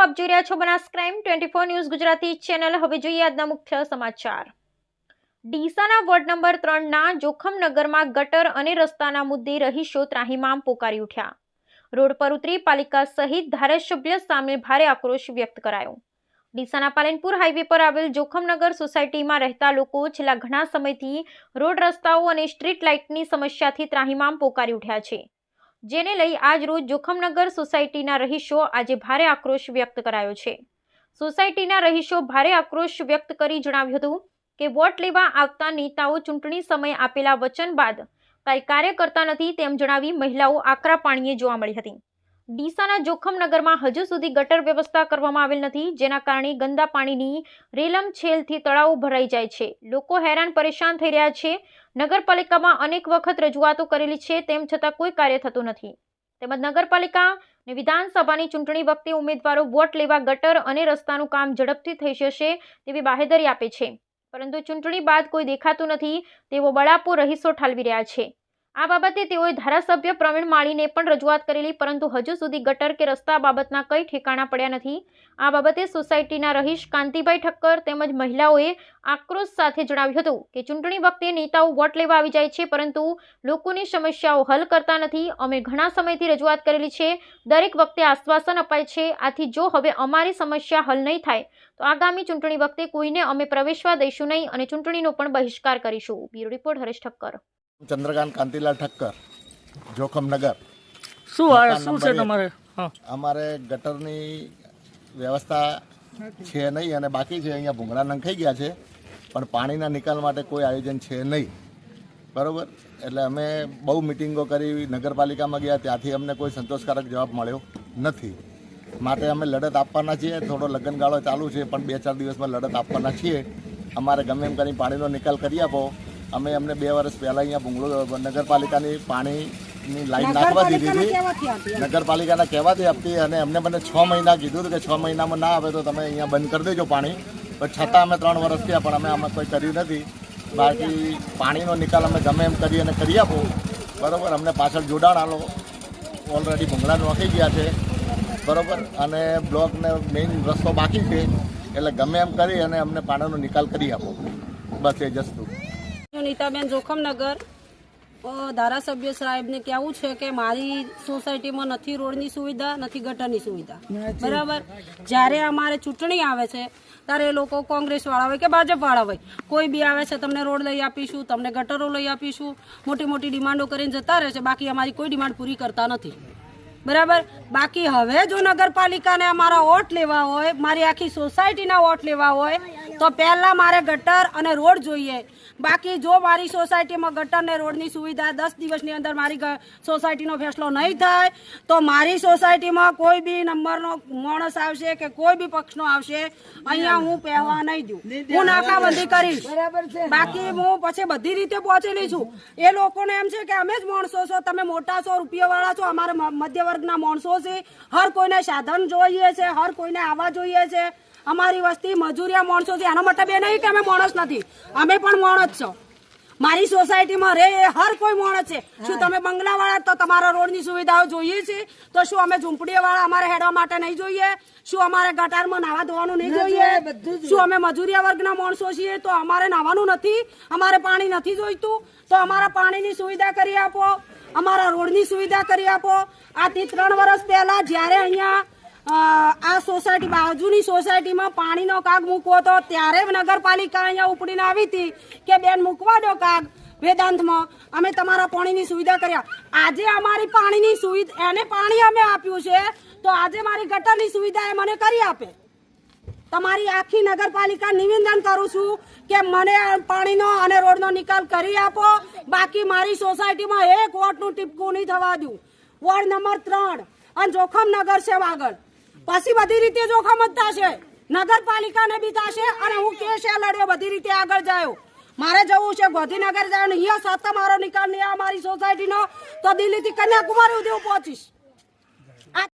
આપ જોઈ રહ્યા છો Banas crime twenty four news Gujarati channel. હવે જોઈએ આજના મુખ્ય સમાચાર. ડીસાના વોર્ડ નંબર ત્રણના જોખમનગરમાં ગટર અને રસ્તાના મુદ્દે રહીશો ત્રાહિમામ પોકારી ઉઠ્યા. રોડ પર ઉતરી પાલિકા સહિત ધારાસભ્ય સામે ભારે આક્રોશ વ્યક્ત કરાયો. ડીસાના પાલનપુર હાઈવે પર આવેલ જોખમનગર સોસાયટીમાં રહેતા લોકો છેલ્લા ઘણા સમયથી રોડ રસ્તાઓ અને સ્ટ્રીટ લાઇટની સમસ્યાથી ત્રાહિમામ પોકારી ઉઠ્યા છે. જેને લઈ આજરોજ જોખમનગર સોસાયટીના રહીશો આજે ભારે આક્રોશ વ્યક્ત કરાયો છે. સોસાયટીના રહીશો ભારે આક્રોશ વ્યક્ત કરી જણાવ્યું હતું કે વોટ લેવા આવતા નેતાઓ ચૂંટણી સમયે આપેલા વચન બાદ કાંઈ કાર્ય કરતા નથી તેમ જણાવી મહિલાઓ આકરા પાણીએ જોવા મળી હતી. ડીસાના જોખમનગરમાં હજુ સુધી ગટર વ્યવસ્થા કરવામાં આવેલ નથી, જેના કારણે ગંદા પાણીની રેલમ છેલથી તળાવો ભરાઈ જાય છે. લોકો હેરાન પરેશાન થઈ રહ્યા છે. નગરપાલિકામાં અનેક વખત રજૂઆતો કરેલી છે, તેમ છતાં કોઈ કાર્ય થતું નથી. તેમજ નગરપાલિકા ને વિધાનસભાની ચૂંટણી વખતે ઉમેદવારો વોટ લેવા ગટર અને રસ્તાનું કામ ઝડપથી થઈ જશે તેવી બાહેધરી આપે છે. પરંતુ ચૂંટણી બાદ કોઈ દેખાતું નથી, તેવો બળાપો રહીશો ઠાલવી રહ્યા છે. આ બાબતે તેઓએ ધારાસભ્ય પ્રવીણ માળીને પણ રજૂઆત કરેલી, પરંતુ હજુ સુધી ગટર કે રસ્તા બાબતના કંઈ ઠેકાણા પડ્યા નથી. આ બાબતે સોસાયટીના રહીશ કાંતિભાઈ ઠક્કર તેમજ મહિલાઓએ આક્રોશ સાથે જણાવ્યું હતું કે, ચૂંટણી વખતે નેતાઓ વોટ લેવા આવી જાય છે, પરંતુ લોકોની સમસ્યાઓ હલ કરતા નથી. અમે ઘણા સમયથી રજૂઆત કરેલી છે. દરેક વખતે આશ્વાસન અપાય છે. આથી જો હવે અમારી સમસ્યા હલ નહીં થાય, તો આગામી ચૂંટણી વખતે કોઈને અમે પ્રવેશવા દઈશું નહીં અને ચૂંટણીનો પણ બહિષ્કાર કરીશું. Bureau report Haresh Thakkar. Chandrakant Kantilal Thakkar જોખમનગર શું આ શું છે તમારે? અમારે ગટરની વ્યવસ્થા છે નહીં અને બાકી છે અહીંયા ભૂંગળા નંખાઈ ગયા છે પણ પાણીના નિકાલ માટે કોઈ આયોજન છે નહીં. બરાબર? એટલે અમે બહુ મિટિંગો કરી નગરપાલિકામાં ગયા ત્યાંથી અમને કોઈ સંતોષકારક જવાબ મળ્યો નથી. માટે અમે લડત આપવાના છીએ થોડો લગ્નગાળો ચાલુ છે પણ બે ચાર દિવસમાં લડત આપવાના છીએ. અમારે ગમે એમ કરી પાણીનો નિકાલ કરી આપો. અમે અમને બે વર્ષ પહેલાં અહીંયા ભૂંગળો નગરપાલિકાની પાણીની લાઈન નાખવા દીધી હતી. નગરપાલિકાના કહેવાથી આપતી અને અમને મને છ મહિના કીધું હતું કે છ મહિનામાં ના આવે તો તમે અહીંયા બંધ કરી દેજો પાણી. પણ છતાં અમે ત્રણ વર્ષ થયા પણ અમે આમાં કોઈ કર્યું નથી. બાકી પાણીનો નિકાલ અમે ગમે એમ કરી અને કરી આપો. બરાબર અમને પાછળ જોડાણ આલો. ઓલરેડી ભૂંગળા નોખી ગયા છે. બરાબર અને બ્લોકને મેઇન રસ્તો બાકી છે. એટલે ગમે એમ કરી અને અમને પાણીનો નિકાલ કરી આપો. બસ એ જસ્તું હું નીતાબેન જોખમનગર. ધારાસભ્ય સાહેબને કહેવું છે કે મારી સોસાયટીમાં નથી રોડની સુવિધા નથી ગટરની સુવિધા. બરાબર? જ્યારે અમારે ચૂંટણી આવે છે ત્યારે એ લોકો કોંગ્રેસવાળા હોય કે ભાજપવાળા હોય કોઈ બી આવે છે તમને રોડ લઈ આપીશું તમને ગટરો લઈ આપીશું મોટી મોટી ડિમાન્ડો કરીને જતા રહે છે બાકી અમારી કોઈ ડિમાન્ડ પૂરી કરતા નથી. બરાબર? બાકી હવે જો નગરપાલિકાને અમારા વોટ લેવા હોય મારી આખી સોસાયટીના વોટ લેવા હોય તો પહેલાં મારે ગટર અને રોડ જોઈએ. બાકી જો મારી સોસાયટીમાં ગટર ને રોડની સુવિધા દસ દિવસની અંદર મારી સોસાયટીનો ફેસલો નહીં થાય તો મારી સોસાયટીમાં કોઈ બી નંબરનો માણસ આવશે કે કોઈ બી પક્ષનો આવશે અહીંયા હું પહેવા નહીં દઉં. હું નાકાબંધી કરીશ. બાકી હું પછી બધી રીતે પહોંચેલી છું. એ લોકોને એમ છે કે અમે જ માણસો છો તમે મોટા છો રૂપિયાવાળા છો અમારે મધ્યવર્ગના મધ્ય વર્ગના માણસો છે. હર કોઈને સાધન જોઈએ છે હર કોઈને આવવા જોઈએ છે. અમારી વસ્તી મજૂરિયા માણસો છે. એનો મતલબ એ નહીં કે અમે માણસ નથી. અમે પણ માણસ છો. મારી સોસાયટીમાં રે એ હર કોઈ માણસ છે. શું તમે બંગલાવાળા તો તમારા રોડની સુવિધાઓ જોઈએ છે? તો શું અમે ઝૂંપડીવાળા અમારે હેડવા માટે નહીં જોઈએ? શું અમારે ગટારમાં નાવા ધોવાનું નહીં જોઈએ? શું અમે મજૂરિયા વર્ગના માણસો છીએ? તો અમારે નાવાનું નથી. અમારે પાણી નથી જોઈતું. તો અમારા પાણીની સુવિધા કરી આપો. અમારા રોડની સુવિધા કરી આપો. આથી ત્રણ વર્ષ પહેલા જ્યારે અહીંયા આ સોસાયટી બાજુની સોસાયટીમાં પાણીનો કાગ મૂકવો તો ત્યારે નગરપાલિકા અહીંયા ઉપડીને આવી હતી કે બેન મૂકવા દો કાગ વેદાંતમાં. અમે તમારા પાણીની સુવિધા કર્યા. આજે અમારી પાણીની સુવિધા, એને પાણી અમે આપ્યું છે. તો આજે મારી ગટરની સુવિધા એ મને કરી આપે. તમારી આખી નગરપાલિકા નિવેદન કરું છું કે મને પાણીનો અને રોડનો નિકાલ કરી આપો. બાકી મારી સોસાયટીમાં એક વોટનું ટીપકું નહીં થવા દઉં. વોર્ડ નંબર ત્રણ, અને જોખમ નગર છે આગળ પછી બધી રીતે જોખમ જ થશે. નગરપાલિકાને બી થશે અને હું કેસ એ લડ્યો, બધી રીતે આગળ જાયો. મારે જવું છે ગોધીનગર જાય અહીંયા સાથે મારો નિકાલ નહીં આ મારી સોસાયટીનો તો દિલ્હીથી કન્યાકુમારી સુધી હું પહોંચીશ.